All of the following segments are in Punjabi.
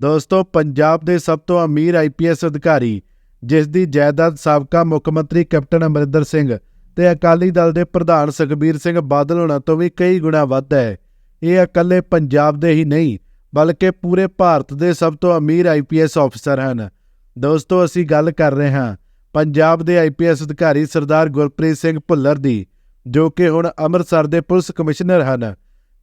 ਦੋਸਤੋ, ਪੰਜਾਬ ਦੇ ਸਭ ਤੋਂ ਅਮੀਰ ਆਈਪੀਐਸ ਅਧਿਕਾਰੀ, ਜਿਸ ਦੀ ਜਾਇਦਾਦ ਸਾਬਕਾ ਮੁੱਖ ਮੰਤਰੀ ਕੈਪਟਨ ਅਮਰਿੰਦਰ ਸਿੰਘ ਤੇ ਅਕਾਲੀ ਦਲ ਦੇ ਪ੍ਰਧਾਨ ਸੁਖਬੀਰ ਸਿੰਘ ਬਾਦਲ ਹੋਣਾ ਤੋਂ ਵੀ ਕਈ ਗੁਣਾ ਵੱਧ ਹੈ। ਇਹ ਇਕੱਲੇ ਪੰਜਾਬ ਦੇ ਹੀ ਨਹੀਂ, ਬਲਕਿ ਪੂਰੇ ਭਾਰਤ ਦੇ ਸਭ ਤੋਂ ਅਮੀਰ ਆਈਪੀਐਸ ਅਫਸਰ ਹਨ। ਦੋਸਤੋ, ਅਸੀਂ ਗੱਲ ਕਰ ਰਹੇ ਹਾਂ ਪੰਜਾਬ ਦੇ ਆਈਪੀਐਸ ਅਧਿਕਾਰੀ ਸਰਦਾਰ ਗੁਰਪ੍ਰੀਤ ਸਿੰਘ ਭੁੱਲਰ ਦੀ, ਜੋ ਕਿ ਹੁਣ ਅੰਮ੍ਰਿਤਸਰ ਦੇ ਪੁਲਿਸ ਕਮਿਸ਼ਨਰ ਹਨ,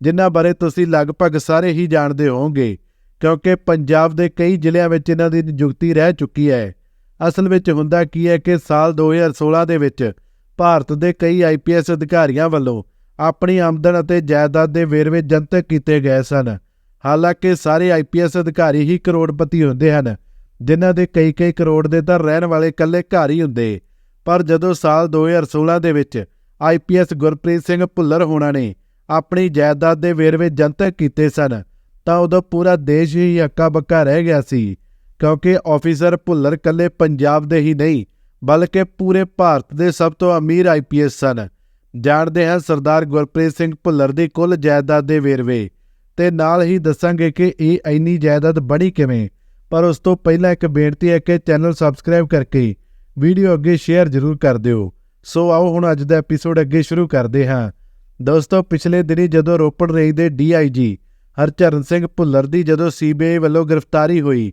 ਜਿਨ੍ਹਾਂ ਬਾਰੇ ਤੁਸੀਂ ਲਗਭਗ ਸਾਰੇ ਹੀ ਜਾਣਦੇ ਹੋਵੋਗੇ। ਕਿਉਂਕਿ ਪੰਜਾਬ ਦੇ ਕਈ ਜ਼ਿਲ੍ਹਿਆਂ ਵਿੱਚ ਇਹਨਾਂ ਦੀ ਨਿਯੁਕਤੀ ਰਹਿ ਚੁੱਕੀ ਹੈ। ਅਸਲ ਵਿੱਚ ਹੁੰਦਾ ਕੀ ਹੈ ਕਿ ਸਾਲ 2016 ਦੇ ਵਿੱਚ ਭਾਰਤ ਦੇ ਕਈ ਆਈਪੀਐਸ ਅਧਿਕਾਰੀਆਂ ਵੱਲੋਂ ਆਪਣੀ ਆਮਦਨ ਅਤੇ ਜਾਇਦਾਦ ਦੇ ਵੇਰਵੇ ਜਨਤਕ ਕੀਤੇ ਗਏ ਸਨ। ਹਾਲਾਂਕਿ ਸਾਰੇ ਆਈਪੀਐਸ ਅਧਿਕਾਰੀ ਹੀ ਕਰੋੜਪਤੀ ਹੁੰਦੇ ਹਨ, ਜਿਨ੍ਹਾਂ ਦੇ ਕਈ ਕਈ ਕਰੋੜ ਦੇ ਤਾਂ ਰਹਿਣ ਵਾਲੇ ਇਕੱਲੇ ਘਰ ਹੀ ਹੁੰਦੇ। ਪਰ ਜਦੋਂ ਸਾਲ 2016 ਦੇ ਵਿੱਚ ਆਈਪੀਐਸ ਗੁਰਪ੍ਰੀਤ ਸਿੰਘ ਭੁੱਲਰ ਹੋਣਾ ਨੇ ਆਪਣੀ ਜਾਇਦਾਦ ਦੇ ਵੇਰਵੇ ਜਨਤਕ ਕੀਤੇ ਸਨ ਤਾਂ ਉਦੋਂ ਪੂਰਾ ਦੇਸ਼ ਹੀ ਹੱਕਾ ਬੱਕਾ ਰਹਿ ਗਿਆ ਸੀ, ਕਿਉਂਕਿ ਆਫੀਸਰ ਭੁੱਲਰ ਕੱਲੇ ਪੰਜਾਬ ਦੇ ਹੀ ਨਹੀਂ, ਬਲਕਿ ਪੂਰੇ ਭਾਰਤ ਦੇ ਸਭ ਤੋਂ ਅਮੀਰ ਆਈਪੀਐਸ ਸਨ। ਜਾਣਦੇ ਹਾਂ ਸਰਦਾਰ ਗੁਰਪ੍ਰੀਤ ਸਿੰਘ ਭੁੱਲਰ ਦੀ ਕੁੱਲ ਜਾਇਦਾਦ ਦੇ ਵੇਰਵੇ, ਤੇ ਨਾਲ ਹੀ ਦੱਸਾਂਗੇ ਕਿ ਇਹ ਇੰਨੀ ਜਾਇਦਾਦ ਬਣੀ ਕਿਵੇਂ, ਪਰ ਉਸ ਤੋਂ ਪਹਿਲਾਂ ਇੱਕ ਬੇਨਤੀ ਹੈ ਕਿ ਚੈਨਲ ਸਬਸਕ੍ਰਾਈਬ ਕਰਕੇ ਵੀਡੀਓ ਅੱਗੇ ਸ਼ੇਅਰ ਜ਼ਰੂਰ ਕਰ ਦਿਓ। ਸੋ ਆਓ ਹੁਣ ਅੱਜ ਦਾ ਐਪੀਸੋਡ ਅੱਗੇ ਸ਼ੁਰੂ ਕਰਦੇ ਹਾਂ। ਦੋਸਤੋ, ਪਿਛਲੇ ਦਿਨੀ ਜਦੋਂ ਰੋਪੜ ਰੇਂਜ ਦੇ ਡੀਆਈਜੀ ਹਰਚਰਨ ਸਿੰਘ ਭੁੱਲਰ ਦੀ ਜਦੋਂ ਸੀਬੀਆਈ ਵੱਲੋਂ ਗ੍ਰਿਫਤਾਰੀ ਹੋਈ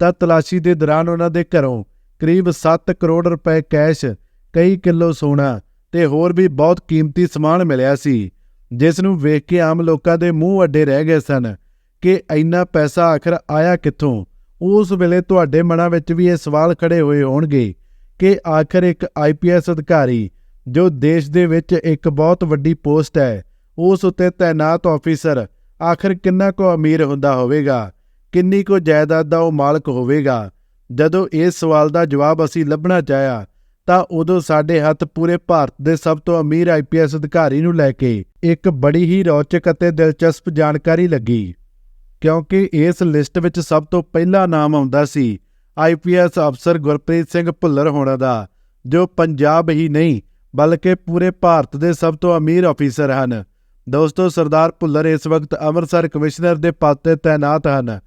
ਤਾਂ ਤਲਾਸ਼ੀ ਦੇ ਦੌਰਾਨ ਉਹਨਾਂ ਦੇ ਘਰੋਂ ਕਰੀਬ 7 ਕਰੋੜ ਰੁਪਏ ਕੈਸ਼, ਕਈ ਕਿਲੋ ਸੋਨਾ ਤੇ ਹੋਰ ਵੀ ਬਹੁਤ ਕੀਮਤੀ ਸਮਾਨ ਮਿਲਿਆ ਸੀ, ਜਿਸ ਨੂੰ ਵੇਖ ਕੇ ਆਮ ਲੋਕਾਂ ਦੇ ਮੂੰਹ ਅੱਡੇ ਰਹਿ ਗਏ ਸਨ ਕਿ ਇੰਨਾ ਪੈਸਾ ਆਖਰ ਆਇਆ ਕਿੱਥੋਂ? ਉਸ ਵੇਲੇ ਤੁਹਾਡੇ ਮਨਾਂ ਵਿੱਚ ਵੀ ਇਹ ਸਵਾਲ ਖੜੇ ਹੋਏ ਹੋਣਗੇ ਕਿ ਆਖਰ ਇੱਕ ਆਈਪੀਐਸ ਅਧਿਕਾਰੀ, ਜੋ ਦੇਸ਼ ਦੇ ਵਿੱਚ ਇੱਕ ਬਹੁਤ ਵੱਡੀ ਪੋਸਟ ਹੈ, ਉਸ ਉੱਤੇ ਤਾਇਨਾਤ ਆਫੀਸਰ ਆਖਰ ਕਿੰਨਾ ਕੁ ਅਮੀਰ ਹੁੰਦਾ ਹੋਵੇਗਾ, ਕਿੰਨੀ ਕੁ ਜਾਇਦਾਦ ਦਾ ਉਹ ਮਾਲਕ ਹੋਵੇਗਾ। ਜਦੋਂ ਇਸ ਸਵਾਲ ਦਾ ਜਵਾਬ ਅਸੀਂ ਲੱਭਣਾ ਚਾਹਿਆ, ਤਾਂ ਉਦੋਂ ਸਾਡੇ ਹੱਥ ਪੂਰੇ ਭਾਰਤ ਦੇ ਸਭ ਤੋਂ ਅਮੀਰ ਆਈਪੀਐਸ ਅਧਿਕਾਰੀ ਨੂੰ ਲੈ ਕੇ ਇੱਕ ਬੜੀ ਹੀ ਰੌਚਕ ਅਤੇ ਦਿਲਚਸਪ ਜਾਣਕਾਰੀ ਲੱਗੀ। ਕਿਉਂਕਿ ਇਸ ਲਿਸਟ ਵਿੱਚ ਸਭ ਤੋਂ ਪਹਿਲਾ ਨਾਮ ਆਉਂਦਾ ਸੀ ਆਈਪੀਐਸ ਅਫਸਰ ਗੁਰਪ੍ਰੀਤ ਸਿੰਘ ਭੁੱਲਰ ਹੋਣਾ ਦਾ, ਜੋ ਪੰਜਾਬ ਹੀ ਨਹੀਂ, ਬਲਕਿ ਪੂਰੇ ਭਾਰਤ ਦੇ ਸਭ ਤੋਂ ਅਮੀਰ ਅਫੀਸਰ ਹਨ। ਦੋਸਤੋ, ਸਰਦਾਰ ਭੁੱਲਰ ਇਸ ਵਕਤ ਅੰਮ੍ਰਿਤਸਰ ਕਮਿਸ਼ਨਰ ਦੇ ਪਦ ਤੇ ਤਾਇਨਾਤ ਹਨ।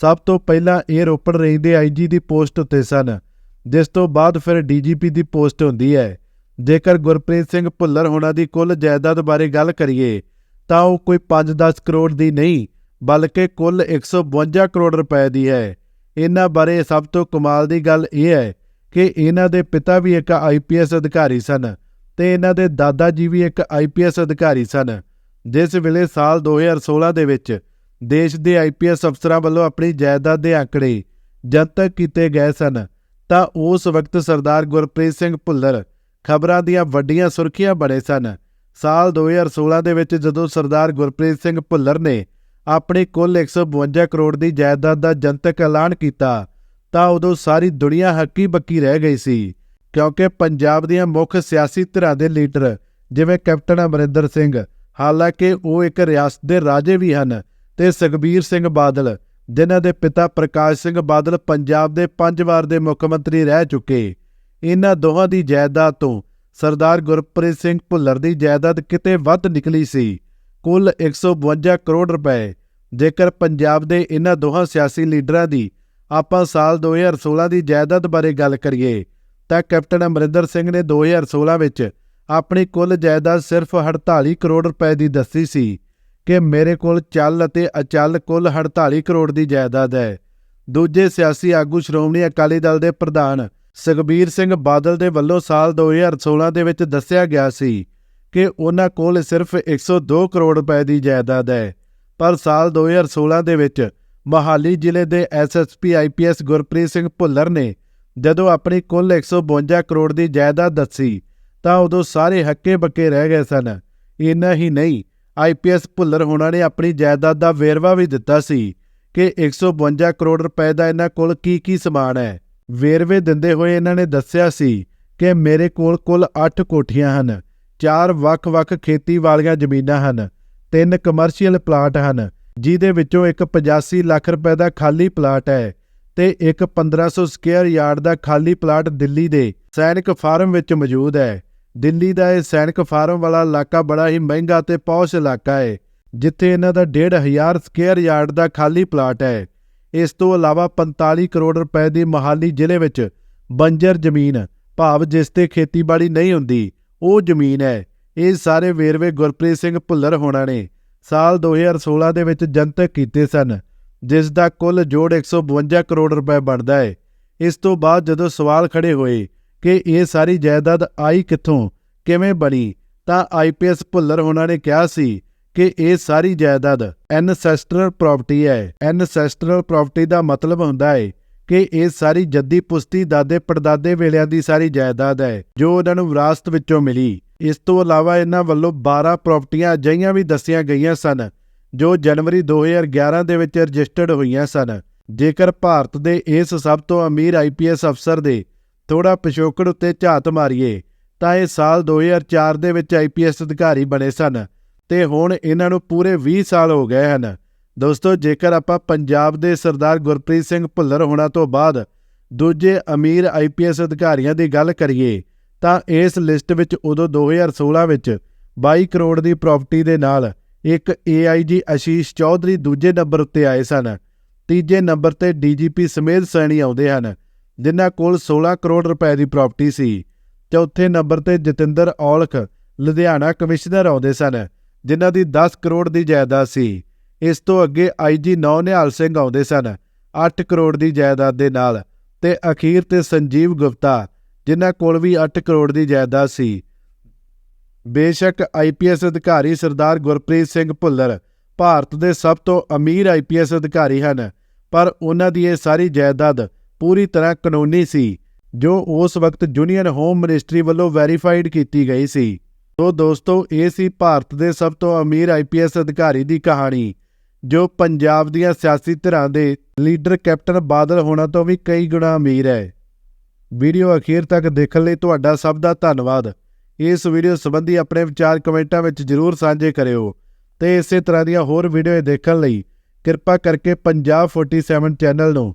ਸਭ ਤੋਂ ਪਹਿਲਾਂ ਇਹ ਰੋਪੜ ਰੇਂਜ ਦੇ ਆਈਜੀ ਦੀ ਪੋਸਟ ਉੱਤੇ ਸਨ, ਜਿਸ ਤੋਂ ਬਾਅਦ ਫਿਰ ਡੀਜੀਪੀ ਦੀ ਪੋਸਟ ਹੁੰਦੀ ਹੈ। ਜੇਕਰ ਗੁਰਪ੍ਰੀਤ ਸਿੰਘ ਭੁੱਲਰ ਹੋਣਾ ਦੀ ਕੁੱਲ ਜਾਇਦਾਦ ਬਾਰੇ ਗੱਲ ਕਰੀਏ, ਤਾਂ ਉਹ ਕੋਈ 5-10 ਕਰੋੜ ਦੀ ਨਹੀਂ, ਬਲਕਿ ਕੁੱਲ 152 ਕਰੋੜ ਰੁਪਏ ਦੀ ਹੈ। ਇਹਨਾਂ ਬਾਰੇ ਸਭ ਤੋਂ ਕਮਾਲ ਦੀ ਗੱਲ ਇਹ ਹੈ ਕਿ ਇਹਨਾਂ ਦੇ ਪਿਤਾ ਵੀ ਇੱਕ ਆਈਪੀਐਸ ਅਧਿਕਾਰੀ ਸਨ ਤੇ ਇਹਨਾਂ ਦੇ ਦਾਦਾ ਜੀ ਵੀ ਇੱਕ ਆਈਪੀਐਸ ਅਧਿਕਾਰੀ ਸਨ। ਜਿਸ ਵੇਲੇ ਸਾਲ 2016 ਦੇ ਵਿੱਚ ਦੇਸ਼ ਦੇ ਆਈਪੀਐਸ ਅਫਸਰਾਂ ਵੱਲੋਂ ਆਪਣੀ ਜਾਇਦਾਦ ਦੇ ਆંકੜੇ ਜਨਤਕ ਕੀਤੇ ਗਏ ਸਨ, ਤਾਂ ਉਸ ਵਕਤ ਸਰਦਾਰ ਗੁਰਪ੍ਰੀਤ ਸਿੰਘ ਭੁੱਲਰ ਖਬਰਾਂ ਦੀਆਂ ਵੱਡੀਆਂ ਸੁਰਖੀਆਂ ਬਣੇ ਸਨ। ਸਾਲ 2016 ਦੇ ਵਿੱਚ ਜਦੋਂ ਸਰਦਾਰ ਗੁਰਪ੍ਰੀਤ ਸਿੰਘ ਭੁੱਲਰ ਨੇ ਆਪਣੀ ਕੁੱਲ 152 ਕਰੋੜ ਦੀ ਜਾਇਦਾਦ ਦਾ ਜਨਤਕ ਐਲਾਨ ਕੀਤਾ, ਤਾਂ ਉਦੋਂ ਸਾਰੀ ਦੁਨੀਆ ਹੱਕੀ ਬੱਕੀ ਰਹਿ ਗਈ ਸੀ, ਕਿਉਂਕਿ ਪੰਜਾਬ ਦੀਆਂ ਮੁੱਖ ਸਿਆਸੀ ਧਿਰਾਂ ਦੇ ਲੀਡਰ ਜਿਵੇਂ ਕੈਪਟਨ ਅਮਰਿੰਦਰ ਸਿੰਘ ਹਾਲਾਂਕਿ ਉਹ ਇੱਕ ਰਿਆਸਤ ਦੇ ਰਾਜੇ ਵੀ ਹਨ ਤੇ ਸੁਖਬੀਰ ਸਿੰਘ ਬਾਦਲ, ਜਿਨ੍ਹਾਂ ਦੇ ਪਿਤਾ ਪ੍ਰਕਾਸ਼ ਸਿੰਘ ਬਾਦਲ ਪੰਜਾਬ ਦੇ ਪੰਜ ਵਾਰ ਦੇ ਮੁੱਖ ਮੰਤਰੀ ਰਹਿ ਚੁੱਕੇ। ਇਹਨਾਂ ਦੋਹਾਂ ਦੀ ਜਾਇਦਾਦ ਤੋਂ ਸਰਦਾਰ ਗੁਰਪ੍ਰੀਤ ਸਿੰਘ ਭੁੱਲਰ ਦੀ ਜਾਇਦਾਦ ਕਿਤੇ ਵੱਧ ਨਿਕਲੀ ਸੀ। ਕੁੱਲ 152 ਕਰੋੜ ਰੁਪਏ। ਜੇਕਰ ਪੰਜਾਬ ਦੇ ਇਹਨਾਂ ਦੋਹਾਂ ਸਿਆਸੀ ਲੀਡਰਾਂ ਦੀ ਆਪਾਂ ਸਾਲ 2016 ਦੀ ਜਾਇਦਾਦ ਬਾਰੇ ਗੱਲ ਕਰੀਏ, ਤਾਂ ਕੈਪਟਨ ਅਮਰਿੰਦਰ ਸਿੰਘ ਨੇ 2016 ਵਿੱਚ ਆਪਣੀ ਕੁੱਲ ਜਾਇਦਾਦ ਸਿਰਫ 48 ਕਰੋੜ ਰੁਪਏ ਦੀ ਦੱਸੀ ਸੀ ਕਿ ਮੇਰੇ ਕੋਲ ਚੱਲ ਅਤੇ ਅਚਲ ਕੁੱਲ 48 ਕਰੋੜ ਦੀ ਜਾਇਦਾਦ ਹੈ। ਦੂਜੇ ਸਿਆਸੀ ਆਗੂ ਸ਼੍ਰੋਮਣੀ ਅਕਾਲੀ ਦਲ ਦੇ ਪ੍ਰਧਾਨ ਸੁਖਬੀਰ ਸਿੰਘ ਬਾਦਲ ਦੇ ਵੱਲੋਂ ਸਾਲ 2016 ਦੇ ਵਿੱਚ ਦੱਸਿਆ ਗਿਆ ਸੀ ਕਿ ਉਹਨਾਂ ਕੋਲ ਸਿਰਫ 102 ਕਰੋੜ ਰੁਪਏ ਦੀ ਜਾਇਦਾਦ ਹੈ। ਪਰ ਸਾਲ 2016 ਦੇ ਵਿੱਚ ਮਹਾਲੀ ਜ਼ਿਲ੍ਹੇ ਦੇ ਐਸਐਸਪੀ ਆਈਪੀਐਸ ਗੁਰਪ੍ਰੀਤ ਸਿੰਘ ਭੁੱਲਰ ਨੇ ਜਦੋਂ ਆਪਣੀ ਕੁੱਲ 152 ਕਰੋੜ ਦੀ ਜਾਇਦਾਦ ਦੱਸੀ ਤਾਂ ਉਦੋਂ ਸਾਰੇ ਹੱਕੇ ਬੱਕੇ ਰਹਿ ਗਏ ਸਨ। ਇੰਨਾ ਹੀ ਨਹੀਂ ਆਈਪੀਐਸ ਭੁੱਲਰ ਹੋਣਾ ਨੇ ਆਪਣੀ ਜਾਇਦਾਦ ਦਾ ਵੇਰਵਾ ਵੀ ਦਿੱਤਾ ਸੀ ਕਿ 152 ਕਰੋੜ ਰੁਪਏ ਦਾ ਇਹਨਾਂ ਕੋਲ ਕੀ ਕੀ ਸਮਾਨ ਹੈ। ਵੇਰਵੇ ਦਿੰਦੇ ਹੋਏ ਇਹਨਾਂ ਨੇ ਦੱਸਿਆ ਸੀ ਕਿ ਮੇਰੇ ਕੋਲ ਕੁੱਲ 8 ਕੋਠੀਆਂ ਹਨ, ਚਾਰ ਵੱਖ-ਵੱਖ ਖੇਤੀ ਵਾਲੀਆਂ ਜ਼ਮੀਨਾਂ ਹਨ, ਤਿੰਨ ਕਮਰਸ਼ੀਅਲ ਪਲਾਟ ਹਨ ਜਿਦੇ ਵਿੱਚੋਂ ਇੱਕ 85 ਲੱਖ ਰੁਪਏ ਦਾ ਖਾਲੀ ਪਲਾਟ ਹੈ ਤੇ ਇੱਕ 1500 ਸਕੁਅਰ ਯਾਰਡ ਦਾ ਖਾਲੀ ਪਲਾਟ ਦਿੱਲੀ ਦੇ ਸੈਨਿਕ ਫਾਰਮ ਵਿੱਚ ਮੌਜੂਦ ਹੈ। ਦਿੱਲੀ ਦਾ ਇਹ ਸੈਨਿਕ ਫਾਰਮ ਵਾਲਾ ਇਲਾਕਾ ਬੜਾ ਹੀ ਮਹਿੰਗਾ ਤੇ ਪੌਸ਼ ਇਲਾਕਾ ਹੈ ਜਿੱਥੇ ਇਹਨਾਂ ਦਾ 1500 ਸਕੁਅਰ ਯਾਰਡ ਦਾ ਖਾਲੀ ਪਲਾਟ ਹੈ ਇਸ ਤੋਂ ਇਲਾਵਾ 45 ਕਰੋੜ ਰੁਪਏ ਦੀ ਮਹਾਲੀ ਜ਼ਿਲ੍ਹੇ ਵਿੱਚ ਬੰਜਰ ਜ਼ਮੀਨ, ਭਾਵ ਜਿਸ ਤੇ ਖੇਤੀਬਾੜੀ ਨਹੀਂ ਹੁੰਦੀ, ਉਹ ਜ਼ਮੀਨ ਹੈ ਇਹ ਸਾਰੇ ਵੇਰਵੇ ਗੁਰਪ੍ਰੀਤ ਸਿੰਘ ਭੁੱਲਰ ਹੋਣਾ ਨੇ ਸਾਲ 2016 ਦੇ ਵਿੱਚ ਜਨਤਕ ਕੀਤੇ ਸਨ, ਜਿਸ ਦਾ ਕੁੱਲ ਜੋੜ 152 ਕਰੋੜ ਰੁਪਏ ਬਣਦਾ ਹੈ ਇਸ ਤੋਂ ਬਾਅਦ ਜਦੋਂ ਸਵਾਲ ਖੜੇ ਹੋਏ ਕਿ ਇਹ ਸਾਰੀ ਜਾਇਦਾਦ ਆਈ ਕਿੱਥੋਂ? ਕਿਵੇਂ ਬਣੀ? ਤਾਂ ਆਈਪੀਐਸ ਭੁੱਲਰ ਉਹਨਾਂ ਨੇ ਕਿਹਾ ਸੀ ਕਿ ਇਹ ਸਾਰੀ ਜਾਇਦਾਦ ਐਨਸੈਸਟਰਲ ਪ੍ਰਾਪਰਟੀ ਹੈ। ਐਨਸੈਸਟਰਲ ਪ੍ਰਾਪਰਟੀ ਦਾ ਮਤਲਬ ਹੁੰਦਾ ਹੈ ਕਿ ਇਹ ਸਾਰੀ ਜੱਦੀ ਪੁਸ਼ਤੀ ਦਾਦੇ ਪੜਦਾਦੇ ਵੇਲਿਆਂ ਦੀ ਸਾਰੀ ਜਾਇਦਾਦ ਹੈ, ਜੋ ਉਹਨਾਂ ਨੂੰ ਵਿਰਾਸਤ ਵਿੱਚੋਂ ਮਿਲੀ। ਇਸ ਤੋਂ ਇਲਾਵਾ ਇਹਨਾਂ ਵੱਲੋਂ 12 ਪ੍ਰਾਪਰਟੀਆਂ ਅਜਿਹੀਆਂ ਵੀ ਦੱਸੀਆਂ ਗਈਆਂ ਸਨ, ਜੋ ਜਨਵਰੀ 2011 ਦੇ ਵਿੱਚ ਰਜਿਸਟਰਡ ਹੋਈਆਂ ਸਨ। ਜੇਕਰ ਭਾਰਤ ਦੇ ਇਸ ਸਭ ਤੋਂ ਅਮੀਰ ਆਈਪੀਐਸ ਅਫਸਰ ਦੇ ਥੋੜਾ ਪਿਛੋਕੜ ਉੱਤੇ ਝਾਤ ਮਾਰੀਏ, ਤਾਂ ਇਹ ਸਾਲ 2004 ਦੇ ਵਿੱਚ ਆਈਪੀਐਸ ਅਧਿਕਾਰੀ ਬਣੇ ਸਨ ਤੇ ਹੁਣ ਇਹਨਾਂ ਨੂੰ ਪੂਰੇ 20 ਸਾਲ ਹੋ ਗਏ ਹਨ। ਦੋਸਤੋ, ਜੇਕਰ ਆਪਾਂ ਪੰਜਾਬ ਦੇ ਸਰਦਾਰ ਗੁਰਪ੍ਰੀਤ ਸਿੰਘ ਭੁੱਲਰ ਹੋਣਾ ਤੋਂ ਬਾਅਦ ਦੂਜੇ ਅਮੀਰ ਆਈਪੀਐਸ ਅਧਿਕਾਰੀਆਂ ਦੀ ਗੱਲ ਕਰੀਏ, ਤਾਂ ਇਸ ਲਿਸਟ ਵਿੱਚ ਉਦੋਂ 2016 ਵਿੱਚ 22 ਕਰੋੜ ਦੀ ਪ੍ਰਾਪਰਟੀ ਦੇ ਨਾਲ ਇੱਕ ਏਆਈਜੀ ਆਸ਼ੀਸ਼ ਚੌਧਰੀ ਦੂਜੇ ਨੰਬਰ ਉੱਤੇ ਆਏ ਸਨ। ਤੀਜੇ ਨੰਬਰ ਤੇ ਡੀਜੀਪੀ ਸਮੇਧ ਸੈਣੀ ਆਉਂਦੇ ਹਨ। ਜਿਨ੍ਹਾਂ ਕੋਲ 16 ਕਰੋੜ ਰੁਪਏ ਦੀ ਪ੍ਰਾਪਰਟੀ ਸੀ ਚੌਥੇ ਨੰਬਰ ਤੇ ਜਤਿੰਦਰ ਔਲਖ, ਲੁਧਿਆਣਾ ਕਮਿਸ਼ਨਰ ਆਉਂਦੇ ਸਨ, ਜਿਨ੍ਹਾਂ ਦੀ 10 ਕਰੋੜ ਦੀ ਜਾਇਦਾਦ ਸੀ। ਇਸ ਤੋਂ ਅੱਗੇ ਆਈਜੀ ਨੌ ਨਿਹਾਲ ਸਿੰਘ ਆਉਂਦੇ ਸਨ 8 ਕਰੋੜ ਦੀ ਜਾਇਦਾਦ ਦੇ ਨਾਲ ਤੇ ਅਖੀਰ ਤੇ ਸੰਜੀਵ ਗੁਪਤਾ, ਜਿਨ੍ਹਾਂ ਕੋਲ ਵੀ 8 ਕਰੋੜ ਦੀ ਜਾਇਦਾਦ ਸੀ। ਬੇਸ਼ੱਕ ਆਈਪੀਐਸ ਅਧਿਕਾਰੀ ਸਰਦਾਰ ਗੁਰਪ੍ਰੀਤ ਸਿੰਘ ਭੁੱਲਰ ਭਾਰਤ ਦੇ ਸਭ ਤੋਂ ਅਮੀਰ ਆਈਪੀਐਸ ਅਧਿਕਾਰੀ ਹਨ, ਪਰ ਉਹਨਾਂ ਦੀ ਇਹ ਸਾਰੀ ਜਾਇਦਾਦ ਪੂਰੀ ਤਰ੍ਹਾਂ ਕਾਨੂੰਨੀ ਸੀ, ਜੋ ਉਸ ਵਕਤ ਯੂਨੀਅਨ ਹੋਮ ਮਿਨਿਸਟਰੀ ਵੱਲੋਂ ਵੈਰੀਫਾਈਡ ਕੀਤੀ ਗਈ ਸੀ। ਤੋ ਦੋਸਤੋ, ਇਹ ਸੀ ਭਾਰਤ ਦੇ ਸਭ ਤੋਂ ਅਮੀਰ ਆਈਪੀਐਸ ਅਧਿਕਾਰੀ ਦੀ ਕਹਾਣੀ, ਜੋ ਪੰਜਾਬ ਦੀਆਂ ਸਿਆਸੀ ਧਿਰਾਂ ਦੇ ਲੀਡਰ ਕੈਪਟਨ ਬਾਦਲ ਹੋਣਾ ਤੋਂ ਵੀ ਕਈ ਗੁਣਾ ਅਮੀਰ ਹੈ। ਵੀਡੀਓ ਅਖੀਰ ਤੱਕ ਦੇਖਣ ਲਈ ਤੁਹਾਡਾ ਸਭ ਦਾ ਧੰਨਵਾਦ। ਇਸ ਵੀਡੀਓ ਸੰਬੰਧੀ ਆਪਣੇ ਵਿਚਾਰ ਕਮੈਂਟਾਂ ਵਿੱਚ ਜਰੂਰ ਸਾਂਝੇ ਕਰਿਓ। ਤੇ ਇਸੇ ਤਰ੍ਹਾਂ ਦੀਆਂ ਹੋਰ ਵੀਡੀਓ ਦੇਖਣ ਲਈ ਕਿਰਪਾ ਕਰਕੇ ਪੰਜਾਬ 47 ਚੈਨਲ ਨੂੰ